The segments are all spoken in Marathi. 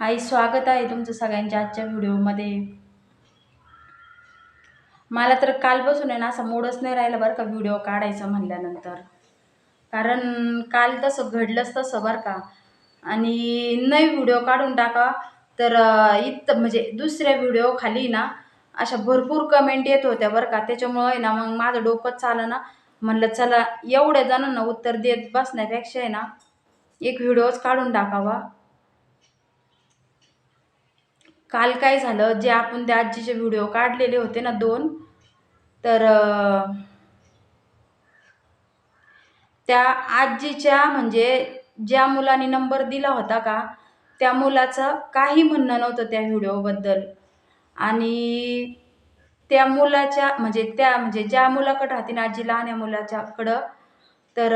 हाय स्वागत आहे तुमचं सगळ्यांच्या आजच्या व्हिडिओमध्ये. मला तर कालपासून आहे ना असा मूडच नाही राहिला बरं का व्हिडिओ काढायचा म्हणल्यानंतर. कारण काल तसं घडलंच तसं बरं का. आणि नाही व्हिडिओ काढून टाका तर इथं म्हणजे दुसऱ्या व्हिडिओ खाली ना अशा भरपूर कमेंट येत होत्या बरं का. त्याच्यामुळं आहे ना मग माझं डोकंच चालं ना. म्हणलं चला एवढ्या जणांना उत्तर देत बसण्यापेक्षा आहे ना एक व्हिडिओच काढून टाकावा. काल काय झालं जे आपण त्या आजीचे व्हिडिओ काढलेले होते ना दोन तर त्या आजीच्या म्हणजे ज्या मुलाने नंबर दिला होता का त्या मुलाचं काही म्हणणं नव्हतं त्या व्हिडिओबद्दल आणि त्या मुलाच्या म्हणजे त्या म्हणजे ज्या मुलाकडं राहते ना आजी लहान मुलाच्याकडं तर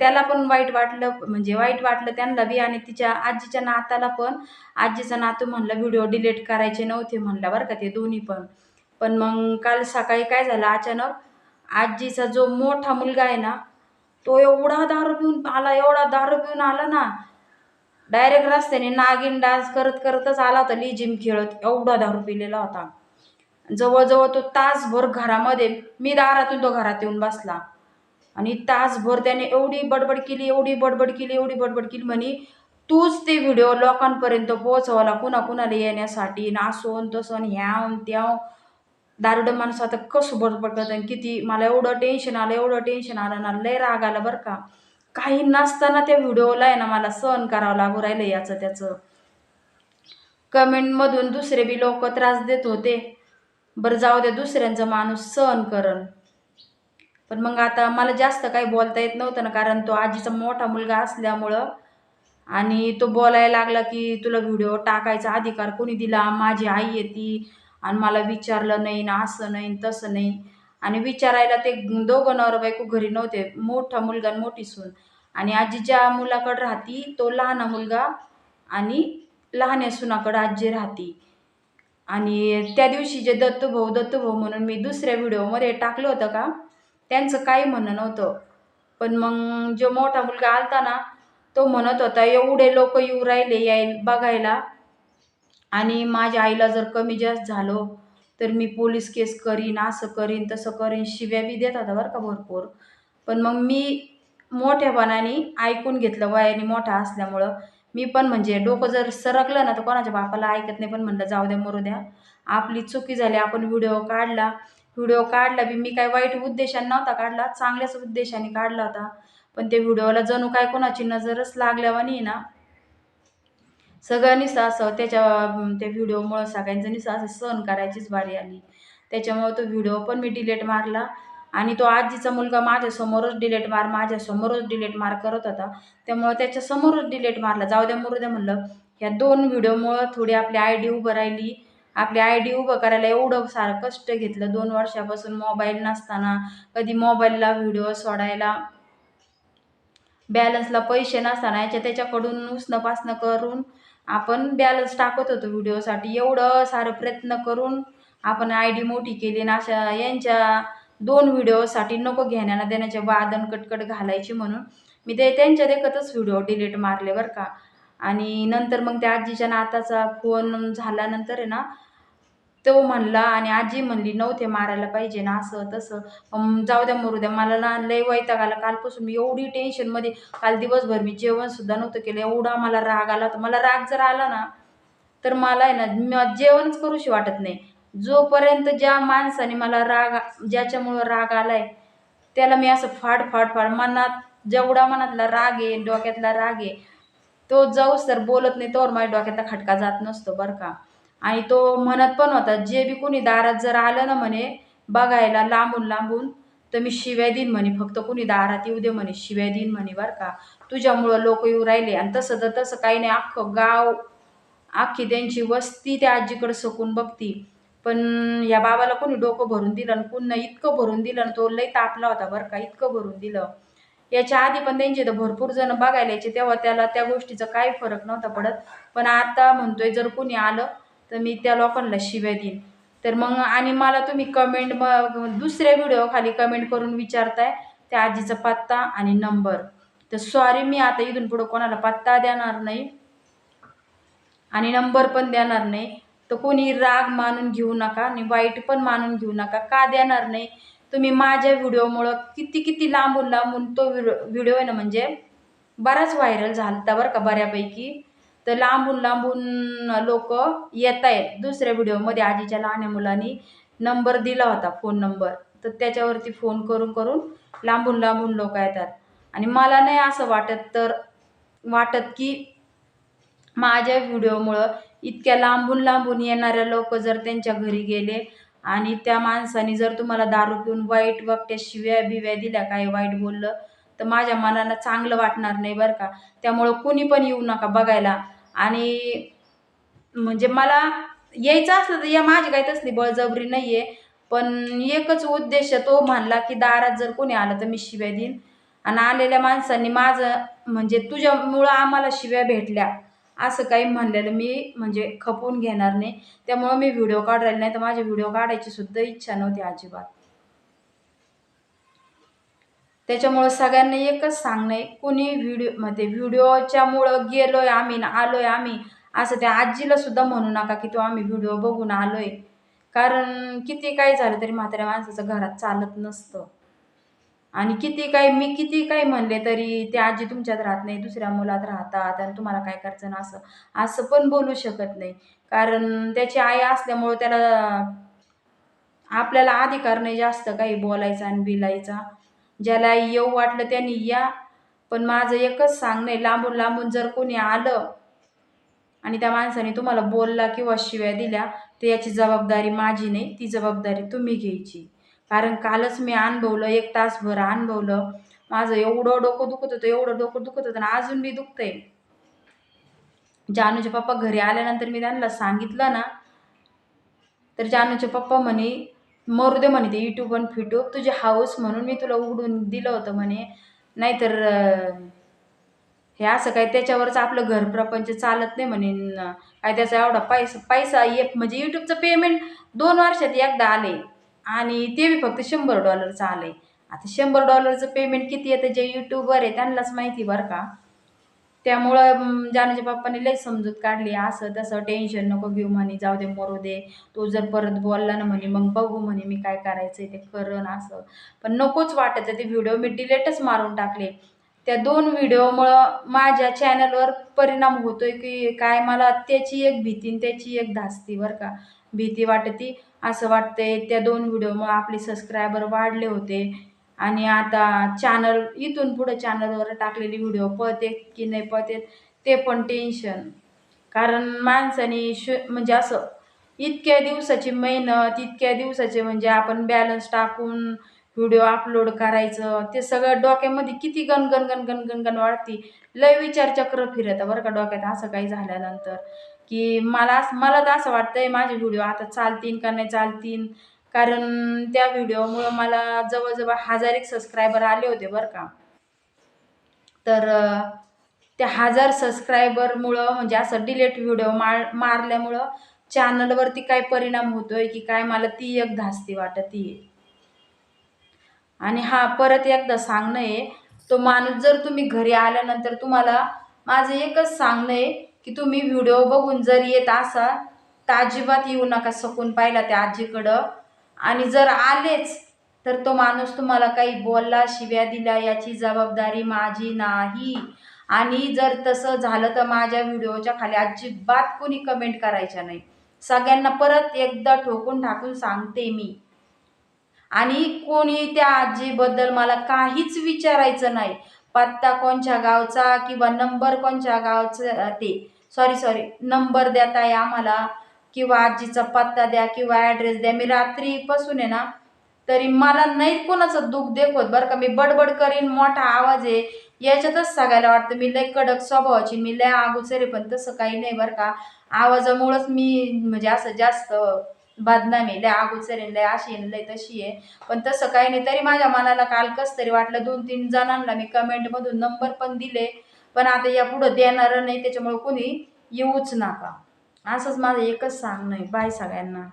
त्याला पण वाईट वाटलं म्हणजे वाईट वाटलं त्यांना बी आणि तिच्या आजीच्या नाताला पण. आजीचा नातू म्हणलं व्हिडिओ डिलीट करायचे नव्हते म्हणलं बरं का ते दोन्ही पण. पण मग काल सकाळी काय झालं अचानक आजीचा जो मोठा मुलगा आहे ना तो एवढा दारू पिऊन आला एवढा दारू पिऊन आला ना डायरेक्ट रस्त्याने नागिन डान्स करत करतच आला होता लिजिम खेळत एवढा दारू पिलेला होता. जवळजवळ तो तासभर घरामध्ये मी दारातून तो घरात येऊन बसला. आणि तासभर त्याने एवढी बडबड केली एवढी बडबड केली एवढी बडबड केली म्हणे तूच ते व्हिडिओ लोकांपर्यंत पोहोचवला कुणा कुणाला येण्यासाठी नासून तसं ह्याव त्याव दारुड माणूस आता कसं बडबड आणि किती मला एवढं टेन्शन आलं एवढं टेन्शन आलं ना लय राग आला बरं का. काही नसताना त्या व्हिडिओला आहे ना मला सहन करावं लागू राहिलं याचं त्याचं. कमेंटमधून दुसरे बी लोक त्रास देत होते. बरं जाऊ दे दुसऱ्यांचं माणूस सहन करण पण मग आता मला जास्त काही बोलता येत नव्हतं ना कारण तो आजीचा मोठा मुलगा असल्यामुळं. आणि तो बोलायला लागला की तुला व्हिडिओ टाकायचा अधिकार कोणी दिला? माझी आई येते आणि मला विचारलं नाही ना असं नाही तसं नाही. आणि विचारायला ते दोघं नवर बायको घरी नव्हते मोठा मुलगा आणि मोठी सून. आणि आजी ज्या मुलाकडं राहती तो लहान मुलगा आणि लहान्या सुनाकडं आजी राहती. आणि त्या दिवशी जे दत्तूभाऊ दत्तूभाऊ म्हणून मी दुसऱ्या व्हिडिओमध्ये टाकलं होतं का त्यांचं काही म्हणणं नव्हतं. पण मग जो मोठा मुलगा आलता ना तो म्हणत होता एवढे लोक येऊ राहिले याय बघायला. आणि माझ्या आईला जर कमी जास्त झालो तर मी पोलीस केस करीन असं करीन तसं करीन शिव्या बी देत होता बरं का भरपूर. पण मग मी मोठ्यापणाने ऐकून घेतलं वयाने मोठा असल्यामुळं. मी पण म्हणजे डोकं जर सरकलं ना तर कोणाच्या बापाला ऐकत नाही पण म्हणलं जाऊ द्या मरू द्या. आपली चुकी झाली आपण व्हिडिओ काढला व्हिडिओ काढला बी मी काय वाईट उद्देशाने नव्हता काढला चांगल्याच उद्देशाने काढला होता. पण ते व्हिडिओला जणू काय कोणाची नजरच लागल्यावानी ना. सगळ्यांनीच असं त्याच्या त्या व्हिडिओमुळं सगळ्यांचं असं सहन करायचीच बारी आली. त्याच्यामुळं तो व्हिडिओ पण मी डिलीट मारला आणि तो आजीचा मुलगा माझ्यासमोरच डिलीट मार माझ्यासमोरच डिलीट मार करत होता. त्यामुळं त्याच्यासमोरच डिलीट मारला. जाऊ द्या मरू द्या म्हणलं. ह्या दोन व्हिडिओमुळं थोडी आपली आय डी उभं राहिली. आपली आय डी उभं करायला एवढं सारं कष्ट घेतलं. दोन वर्षापासून मोबाईल नसताना कधी मोबाईलला व्हिडिओ सोडायला बॅलन्सला पैसे नसताना याच्या त्याच्याकडून उसणं पासणं करून आपण बॅलन्स टाकत होतो व्हिडिओसाठी एवढं सारं प्रयत्न करून आपण आय डी मोठी केली ना अशा यांच्या दोन व्हिडिओसाठी नको घेण्याला देण्याचे वादन कटकट घालायची म्हणून मी ते त्यांच्या देखतच व्हिडिओ डिलीट मारले बरं का. आणि नंतर मग त्या आजीच्या नाताचा फोन झाल्यानंतर आहे ना तो म्हणला आणि आजी म्हणली नव्हते मारायला पाहिजे ना असं तसं. जाऊ द्या मरू द्या मला ना लय वैताग आला. कालपासून मी एवढी टेन्शनमध्ये काल दिवसभर मी जेवणसुद्धा नव्हतं केलं. एवढा मला राग आला होता. मला राग जर आला ना तर मला आहे ना जेवणच करूशी वाटत नाही. जोपर्यंत ज्या माणसाने मला राग ज्याच्यामुळं राग आलाय त्याला मी असं फाड फाड फाड मनात जेवढा मनातला राग आहे डोक्यातला राग आहे तो जाऊस तर बोलत नाही तोवर माझ्या डोक्यातला खटका जात नसतो बरं का. आणि तो म्हणत पण होता जे बी कोणी दारात जर आलं ना म्हणे बघायला लांबून लांबून तर मी शिव्या देईन म्हणे फक्त कोणी दारात येऊ दे म्हणे शिव्या देईन म्हणे बरं का. तुझ्यामुळं लोक येऊ राहिले. आणि तसं तर तसं काही नाही अख्खं गाव अख्खी त्यांची वस्ती त्या आजीकडं सकून बघती. पण या बाबाला कोणी डोकं भरून दिलं आणि पुन्हा इतकं भरून दिलं आणि तो लई तापला होता बरं का इतकं भरून दिलं. याच्या आधी पण त्यांचे तर भरपूर जण बघायला यायचे तेव्हा त्याला त्या गोष्टीचा काही फरक नव्हता पडत. पण आता म्हणतोय जर कोणी आलं तर मी त्या लोकांना शिव्या देईन. तर मग आणि मला तुम्ही कमेंट मग दुसऱ्या व्हिडिओ खाली कमेंट करून विचारताय त्या आजीचा पत्ता आणि नंबर तर सॉरी मी आता इथून पुढं कोणाला पत्ता देणार नाही आणि नंबर पण देणार नाही. तर कोणी राग मानून घेऊ नका आणि वाईट पण मानून घेऊ नका. का देणार नाही? तुम्ही माझ्या व्हिडिओमुळं किती किती लांबून लांबून तो व्हिडिओ व्हिडिओ आहे ना म्हणजे बराच व्हायरल झाला होता बरं का बऱ्यापैकी. तर लांबून लांबून लोक येत आहेत दुसऱ्या व्हिडिओमध्ये आजीच्या लहान मुलांनी नंबर दिला होता फोन नंबर. तर त्याच्यावरती फोन करून करून लांबून लांबून लोक येतात. आणि मला नाही असं वाटत तर वाटत की माझ्या व्हिडिओमुळं इतक्या लांबून लांबून येणाऱ्या लोक जर त्यांच्या घरी गेले आणि त्या माणसाने जर तुम्हाला दारू पिऊन वाईट वागत्या शिव्या बिव्या दिल्या काय वाईट बोललं तर माझ्या मनाला चांगलं वाटणार नाही बरं का. त्यामुळं कुणी पण येऊ नका बघायला. आणि म्हणजे मला यायचं असलं तर या माझी काही तसली बळजबरी नाही आहे पण एकच उद्देश तो म्हणला की दारात जर कोणी आलं तर मी शिव्या देईन. आणि आलेल्या माणसांनी माझं म्हणजे तुझ्यामुळं आम्हाला शिव्या भेटल्या. असं काही म्हणलेलं मी म्हणजे खपवून घेणार नाही. त्यामुळं मी व्हिडिओ काढायला नाही. तर माझे व्हिडिओ काढायची सुद्धा इच्छा नव्हती अजिबात. त्याच्यामुळं सगळ्यांना एकच सांगणं आहे कोणी व्हिडिओमध्ये व्हिडिओच्यामुळं गेलोय आम्ही न आलोय आम्ही असं त्या आजीला सुद्धा म्हणू नका की तो आम्ही व्हिडिओ बघून आलोय. कारण किती काय झालं तरी म्हाताऱ्या माणसाचं घरात चालत नसतं. आणि किती काय मी किती काय म्हणले तरी ते आजी तुमच्यात राहत नाही दुसऱ्या मुलात राहतात आणि तुम्हाला काय करायचं ना असं असं पण बोलू शकत नाही. कारण त्याची आई असल्यामुळं त्याला आपल्याला अधिकार नाही जास्त काही बोलायचा आणि बिलायचा. ज्याला येऊ वाटलं त्यांनी या. पण माझं एकच सांगणं आहे लांबून लांबून जर कोणी आलं आणि त्या माणसाने तुम्हाला बोलला किंवा शिव्या दिल्या तर याची जबाबदारी माझी नाही ती जबाबदारी तुम्ही घ्यायची. कारण कालच मी अनुभवलं एक तासभर अनुभवलं. माझं एवढं डोकं दुखत होतं एवढं डोकं दुखत होतं आणि अजून बी दुखतंय. जानूचे पप्पा घरी आल्यानंतर मी त्यांना सांगितलं ना तर जानूचे पप्पा म्हणे मरू दे म्हणे ते युट्यूब आणि फिटूब तुझे हाऊस म्हणून मी तुला उघडून दिलं होतं म्हणे. नाहीतर हे असं काय त्याच्यावरच आपलं घर प्रपंच चालत नाही म्हणे. काय त्याचा एवढा पैसा पैसा एक म्हणजे यूट्यूबचं पेमेंट दोन वर्षात एकदा आले. आणि ते बी फक्त शंभर डॉलरचं आलं आहे आता शंभर डॉलरचं पेमेंट किती येतं जे यूट्यूबवर आहे त्यांनाच माहिती बरं का? त्यामुळं अं, जानूच्या पप्पाने लई समजूत काढली. असं तसं टेन्शन नको घेऊ म्हणे जाऊ दे मरू दे. तो जर परत बोलला ना म्हणे मग बघू म्हणे मी काय करायचं ते करण असं. पण नकोच वाटत ते व्हिडिओ मी डिलेटच मारून टाकले. त्या दोन व्हिडिओमुळं माझ्या चॅनलवर परिणाम होतोय की काय मला त्याची एक भीती आणि त्याची एक धास्ती बरं का. भीती वाटती असं वाटतंय. त्या दोन व्हिडिओमुळं आपले सबस्क्रायबर वाढले होते. आणि आता चॅनल इथून पुढं चॅनलवर टाकलेली व्हिडिओ पळते की नाही पळतेत ते पण टेन्शन कारण माणसाने श म्हणजे असं इतक्या दिवसाची मेहनत इतक्या दिवसाचे म्हणजे आपण बॅलन्स टाकून व्हिडिओ अपलोड करायचं ते सगळं डोक्यामध्ये किती गणगण गणगण गणगण वाढती. लय विचारचक्र फिरतं बरं का डोक्यात असं काही झाल्यानंतर. की मला असं- मला तर असं वाटतंय माझे व्हिडिओ आता चालतील का नाही चालतील कारण त्या व्हिडिओमुळं मला जवळजवळ हजार एक सबस्क्रायबर आले होते बरं का. तर त्या हजार सबस्क्रायबरमुळं म्हणजे असं डिलेट व्हिडिओ मार मारल्यामुळं चॅनलवरती काय परिणाम होतोय की काय मला ती एक धास्ती वाटती आणि हा परत एकदा सांगणं आहे तो माणूस जर तुम्ही घरी आल्यानंतर तुम्हाला माझं एकच सांगणं आहे की तुम्ही व्हिडिओ बघून जर येत असाल तर अजिबात येऊ नका सकून पाहिला त्या आजीकडं. आणि जर आलेच तर तो माणूस तुम्हाला काही बोलला शिव्या दिल्या याची जबाबदारी माझी नाही. आणि जर तसं झालं तर माझ्या व्हिडिओच्या खाली अजिबात कोणी कमेंट करायच्या नाही. सगळ्यांना परत एकदा ठोकून टाकून सांगते मी. आणि कोणी त्या आजीबद्दल मला काहीच विचारायचं नाही. पत्ता कोणच्या गावचा किंवा नंबर कोणच्या गावचा ते सॉरी सॉरी नंबर देत आहे आम्हाला किंवा आजीचा पत्ता द्या किंवा ॲड्रेस द्या. मी रात्रीपासून आहे ना तरी मला नाही कोणाचं दुःख देखवत बरं का. मी बडबड करीन मोठा आवाज आहे. याच्यातच सांगायला वाटतं. मी लय कडक स्वभावाची मी लय अगोचर आहे पण तसं काही नाही बरं का. आवाजामुळंच मी म्हणजे असं जास्त बदनामी आहे. लय अगोचर आहे लय अशी आहे लय तशी आहे. पण तसं काही नाही. तरी माझ्या मनाला काल कसं तरी वाटलं दोन तीन जणांना मी कमेंटमधून नंबर पण दिले. पण आता या पुढं देणारं नाही त्याच्यामुळे कोणी येऊच नका. असंच माझं एकच सांगणं आहे बाय सगळ्यांना.